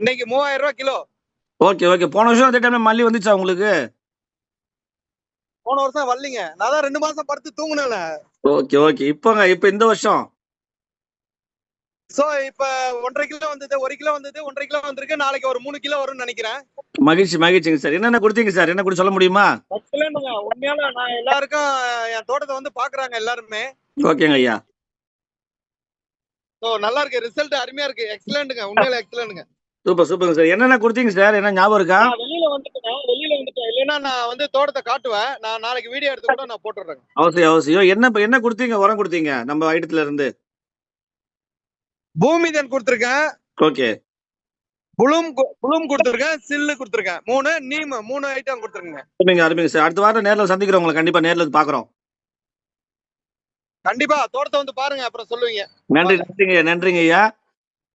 இன்னைக்கு மூவாயிரம் ரூபாய் கிலோ. Okay okay. போன வருஷம் அதே டைம்ல மல்லி வந்துச்சா உங்களுக்கு? போன வருஷம் வரலீங்க. நான் தான் ரெண்டு மாசம் படுத்து தூங்குனேன்ல ஓகே ஓகே. இப்போங்க இப்போ இந்த வருஷம்? சோ இப்ப ஒன்றரை கிலோ வந்தது ஒரு கிலோ வந்தது ஒன்றரை கிலோ வந்திருக்கு. நாளைக்கு ஒரு மூணு கிலோ வரும்னு நினைக்கிறேன். மகிழ்ச்சி மகிழ்ச்சிங்க சார். என்னென்ன கொடுத்தீங்க சார்? என்ன கூட சொல்ல முடியுமா? உண்மையால நான் எல்லாருக்கும் என் தோட்டத்தை வந்து பாக்குறாங்க எல்லாருமே. ஓகேங்க ஐயா. சோ நல்லா இருக்கு. ரிசல்ட் அருமையா இருக்கு. எக்ஸலண்ட்ங்க உண்மையில எக்ஸலண்ட்ங்க சூப்பர் சூப்பருங்க சார். என்னென்ன கொடுத்தீங்க சார்? என்ன ஞாபகம் இருக்கா? வெளியில வந்துட்டேன் வெளியில வந்துட்டேன் இல்லைன்னா நான் வந்து தோட்டத்தை காட்டுவேன். நான் நாளைக்கு வீடியோ எடுத்து கூட நான் போட்டுடுறேன் அவசியம் அவசியம். என்ன என்ன கொடுத்தீங்க? உரம் கொடுத்தீங்க நம்ம ஐட்டத்துல இருந்து? பூமிதன் கொடுத்துருக்கேன். ஓகே. புளும் புளும் கொடுத்துருக்கேன் சில்லு கொடுத்துருக்கேன். மூணு நீம் மூணு ஐட்டம் கொடுத்துருங்க அருமைங்க அருமைங்க சார். அடுத்த வாரம் நேர்ல சந்திக்கிறோம் உங்களை. கண்டிப்பா நேர்ல வந்து பாக்குறோம் கண்டிப்பா தோட்டத்தை வந்து பாருங்க அப்புறம் சொல்லுவீங்க. நன்றி நன்றிங்க நன்றிங்க ஐயா.